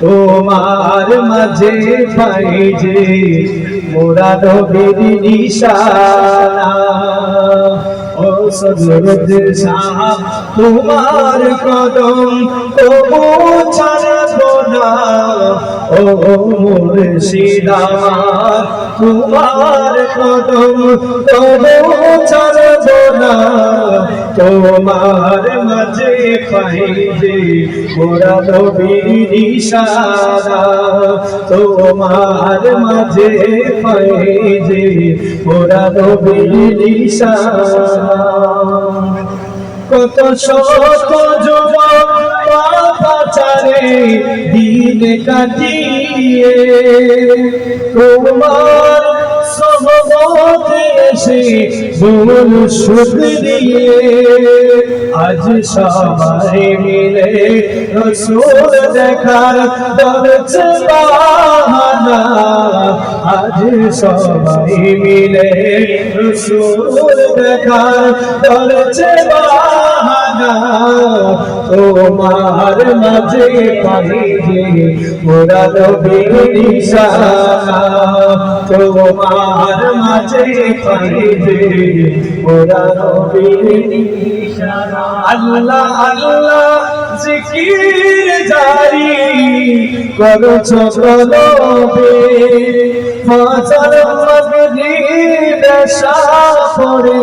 তোমার মাঝে পাই যে মোরা নবীর নিশানা। ও তোমার কদম না। ও মুর্শিদ আমার তোমার কদম ছাড়ব না তোমার মাঝে পাই যে মোরা নবীর নিশানা তোমার মাঝে পাই যে মোরা নবীর নিশানা কত শত যুবক পাপাচারে দিন কাটিয়ে, তোমার এসে ভুল শুক্রিয়ে আজ সবাই মিলে রসুল দেখার আজ সবাই মিলে রসুল দেখার তোমার মাঝে পাই যে মোরা নবীর নিশানা। তোমার মাঝে মোরা নবীর নিশানা আল্লাহ আল্লাহ, জিকির জারি করছ কলবে ফাজার মাগরিব শাফরে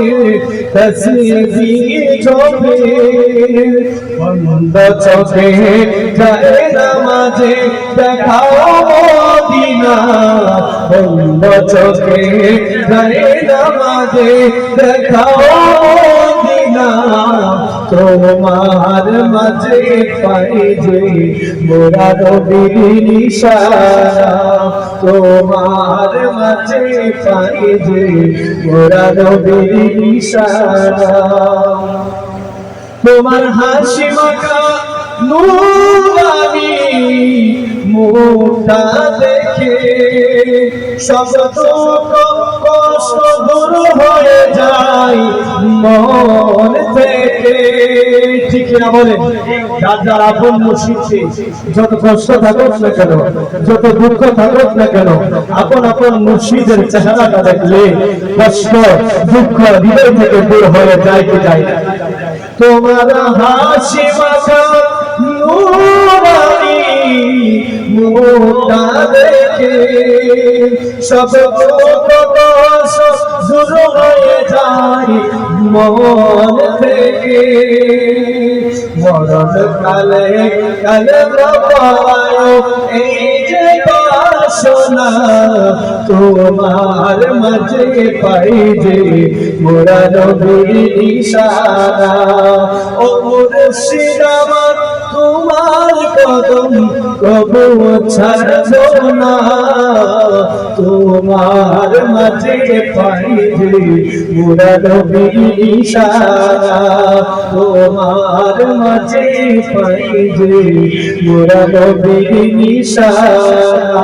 তসবি ঝোপে বন্ধ চোখে যায় নামাজে দেখাও মদিনা, বন্ধ চোখে যায় নামাজে দেখাও তোমার মাঝে পাই যে মোরা নিশানা তোমার মাঝে পাই যে মোরা নবীর নিশানা তোমার হাসি মাখা নুরানি মুখটা দেখে সব দুঃখ, কষ্ট দূর হয়ে মন থেকে। ঠিক না বলে আপন যত কষ্ট থাকুক না কেন, যত দুঃখ থাকুক না কেন, আপন আপন চেহারাটা দেখলে কষ্ট, দুঃখ, হৃদয় থেকে দূর হয়ে যায় কি যায় তোমার হাসি মাখা দেখে সব কষ্ট দূর হয়ে যায় মন থেকে। মরণ কালে কালে এই যে বাসনা তোমার মাঝে পাই যে মোরা নবীর নিশানা ও মুর্শিদ আমার, তোমার কদম কবু ছাড়ব না। তোমার মাঝে পাই যে মোরা নবীর নিশানা তোমার মাঝে পাই যে মোরা নবীর নিশানা